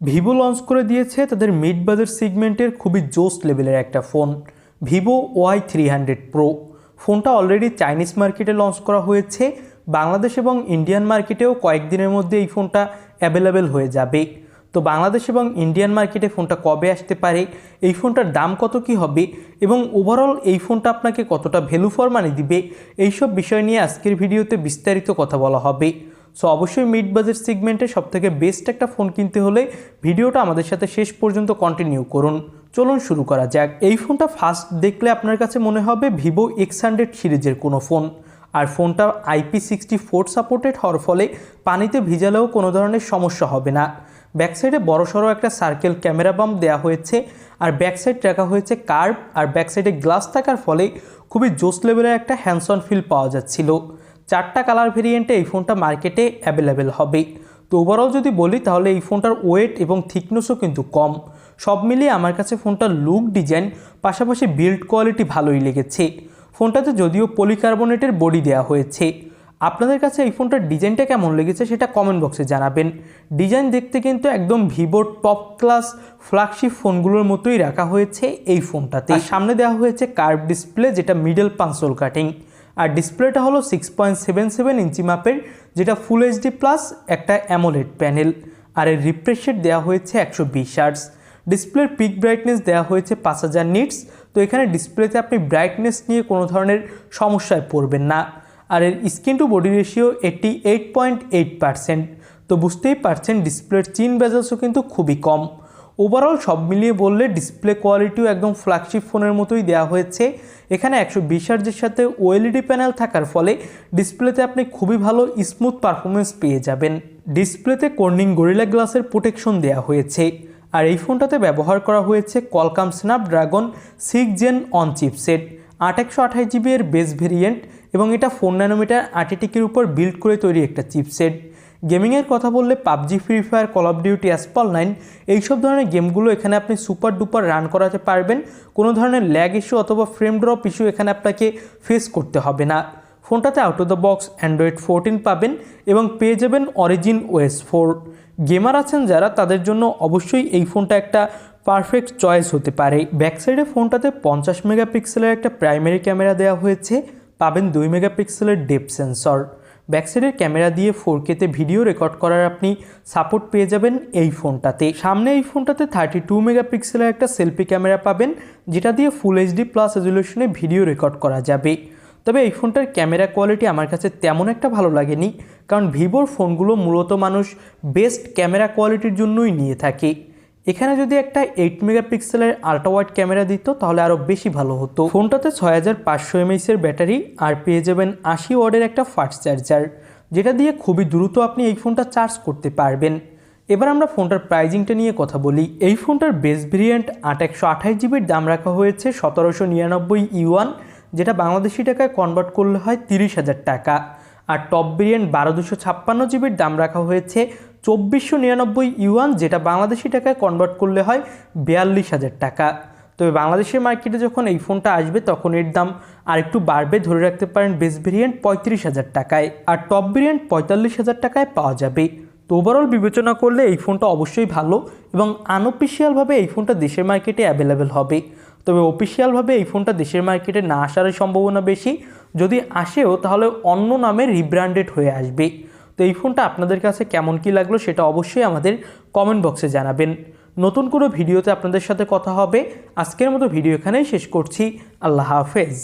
Vivo launch করে দিয়েছে, তাদের মিড বাজেট সিগমেন্টের খুবই জোস লেভেলের একটা phone Vivo Y three hundred pro ফোনটা অলরেডি চাইনিজ মার্কেটে লঞ্চ করা হয়েছে, বাংলাদেশ এবং ইন্ডিয়ান মার্কেটেও কয়েকদিনের মধ্যে এই ফোনটা অ্যাভেলেবেল হয়ে যাবে। তো বাংলাদেশ এবং ইন্ডিয়ান মার্কেটে ফোনটা কবে আসতে পারে, এই ফোনটার দাম কত কি হবে, এবং ওভারঅল এই ফোনটা আপনাকে কতটা ভ্যালু ফর মানি দিবে, এইসব বিষয় নিয়ে আজকের ভিডিওতে বিস্তারিত কথা বলা হবে। সো অবশ্যই মিড বাজেট সিগমেন্টে সবথেকে বেস্ট একটা ফোন কিনতে হলে ভিডিওটা আমাদের সাথে শেষ পর্যন্ত কন্টিনিউ করুন। চলুন শুরু করা যাক। এই ফোনটা ফার্স্ট দেখলে আপনার কাছে মনে হবে ভিভো এক্স হান্ড্রেড সিরিজের কোনো ফোন আর ফোনটা আইপি সিক্সটি ফোর সাপোর্টেড হওয়ার ফলে পানিতে ভিজালেও কোনো ধরনের সমস্যা হবে না। ব্যাক সাইডে বড়সড় একটা সার্কেল ক্যামেরা বাম্প দেওয়া হয়েছে। আর ব্যাক সাইড রাখা হয়েছে কার্ভ আর ব্যাক সাইডে গ্লাস থাকার ফলে খুবই জোস লেভেলের একটা হ্যান্ডসন ফিল পাওয়া যাচ্ছিল। চারটা কালার ভেরিয়েন্টে এই ফোনটা মার্কেটে অ্যাভেলেবেল হবে। তো ওভারঅল যদি বলি, তাহলে এই ফোনটার ওয়েট এবং থিকনেসও কিন্তু কম। সব মিলিয়ে আমার কাছে ফোনটার লুক ডিজাইন পাশাপাশি বিল্ড কোয়ালিটি ভালোই লেগেছে। ফোনটাতে যদিও পলিকার্বনেটের বডি দেওয়া হয়েছে। আপনাদের কাছে এই ফোনটার ডিজাইনটা কেমন লেগেছে সেটা কমেন্ট বক্সে জানাবেন। ডিজাইন দেখতে কিন্তু একদম ভিভোর টপ ক্লাস ফ্ল্যাগশিপ ফোনগুলোর মতোই রাখা হয়েছে এই ফোনটাতে সামনে দেওয়া হয়েছে কার্ভ ডিসপ্লে যেটা মিডল পাঁচল কাটিং আর ডিসপ্লেটা হলো six point seven seven inch মাপের, যেটা ফুল এইচডি প্লাস একটা অ্যামোলেড প্যানেল আর এর রিফ্রেশ রেট দেওয়া হয়েছে একশো বিশ আর্টস ডিসপ্লের পিক ব্রাইটনেস দেওয়া হয়েছে পাঁচ হাজার নিটস তো এখানে ডিসপ্লেতে আপনি ব্রাইটনেস নিয়ে কোনো ধরনের সমস্যায় পড়বেন না। আর এর screen to body ratio eighty eight point eight percent তো বুঝতেই পারছেন ডিসপ্লের চিন বেজালসও কিন্তু খুবই কম। ওভারঅল সব মিলিয়ে বললে ডিসপ্লে কোয়ালিটিও একদম ফ্ল্যাগশিপ ফোনের মতোই দেওয়া হয়েছে। এখানে একশো বিশ হার্জের সাথে ওএলইডি প্যানেল থাকার ফলে ডিসপ্লেতে আপনি খুবই ভালো স্মুথ পারফরমেন্স পেয়ে যাবেন। ডিসপ্লেতে কর্নিং গরিলা গ্লাসের প্রোটেকশন দেওয়া হয়েছে। আর এই ফোনটাতে ব্যবহার করা হয়েছে Qualcomm Snapdragon six gen one chipset আট একশো আঠাশ জিবি এর বেস ভেরিয়েন্ট এবং এটা ফোর ন্যানোমিটার আর্টিটিকের উপর বিল্ড করে তৈরি একটা চিপসেট গেমিংয়ের কথা বললে PUBG, free fire call of duty Asphalt nine এইসব ধরনের গেমগুলো এখানে আপনি সুপার ডুপার রান করাতে পারবেন। কোনো ধরনের ল্যাগ ইস্যু অথবা ফ্রেম ড্রপ ইস্যু এখানে আপনাকে ফেস করতে হবে না। ফোনটাতে out of the box Android fourteen পাবেন এবং পেয়ে যাবেন অরিজিন ওয়েস ফোর গেমার আছেন যারা, তাদের জন্য অবশ্যই এই ফোনটা একটা পারফেক্ট চয়েস হতে পারে। ব্যাক সাইডে ফোনটাতে পঞ্চাশ মেগাপিক্সেলের একটা প্রাইমারি ক্যামেরা দেওয়া হয়েছে। পাবেন দুই মেগাপিক্সেলের ডেপ সেন্সর ব্যাকসাইডের ক্যামেরা দিয়ে ফোর কেতে ভিডিও রেকর্ড করার আপনি সাপোর্ট পেয়ে যাবেন এই ফোনটাতে। সামনে এই ফোনটাতে থার্টি টু মেগাপিক্সেলের একটা সেলফি ক্যামেরা পাবেন, যেটা দিয়ে ফুল এইচডি প্লাস রেজলিউশনে ভিডিও রেকর্ড করা যাবে। তবে এই ফোনটার ক্যামেরা কোয়ালিটি আমার কাছে তেমন একটা ভালো লাগেনি, কারণ ভিভোর ফোনগুলো মূলত মানুষ বেস্ট ক্যামেরা কোয়ালিটির জন্যই নিয়ে থাকে। এখানে যদি একটা এইট মেগাপিক্সেলের আল্ট্রা ওয়াইড ক্যামেরা দিত, তাহলে আরও বেশি ভালো হতো। ফোনটাতে ছয় হাজার পাঁচশো এমএইচের ব্যাটারি আর পেয়ে যাবেন আশি ওয়ার্ডের একটা ফাস্ট চার্জার যেটা দিয়ে খুবই দ্রুত আপনি এই ফোনটা চার্জ করতে পারবেন। এবার আমরা ফোনটার প্রাইজিংটা নিয়ে কথা বলি। এই ফোনটার বেস ভেরিয়েন্ট আট একশো আঠাশ জিবির দাম রাখা হয়েছে সতেরোশো নিরানব্বই ইউয়ান, যেটা বাংলাদেশি টাকায় কনভার্ট করলে হয় তিরিশ হাজার টাকা। আর টপ ভেরিয়েন্ট বারো দুশো ছাপ্পান্ন জিবির দাম রাখা হয়েছে চব্বিশশো নিরানব্বই ইউয়ান, যেটা বাংলাদেশি টাকায় কনভার্ট করলে হয় বিয়াল্লিশ হাজার টাকা। তবে বাংলাদেশের মার্কেটে যখন এই ফোনটা আসবে, তখন এর দাম আরেকটু বাড়বে। ধরে রাখতে পারেন বেস ভেরিয়েন্ট পঁয়ত্রিশ হাজার টাকায়। আর টপ ভেরিয়েন্ট পঁয়তাল্লিশ হাজার টাকায় পাওয়া যাবে। তো ওভারঅল বিবেচনা করলে এই ফোনটা অবশ্যই ভালো এবং আনঅফিসিয়ালভাবে এই ফোনটা দেশের মার্কেটে অ্যাভেলেবেল হবে। তবে অফিসিয়ালভাবে এই ফোনটা দেশের মার্কেটে না আসারই সম্ভাবনা বেশি। যদি আসেও, তাহলে অন্য নামে রিব্র্যান্ডেড হয়ে আসবে। তো এই ফোনটা আপনাদের কাছে কেমন কি লাগল সেটা অবশ্যই আমাদের কমেন্ট বক্সে জানাবেন। নতুন কোনো ভিডিওতে আপনাদের সাথে কথা হবে। আজকের মতো ভিডিও এখানেই শেষ করছি। আল্লাহ হাফেজ।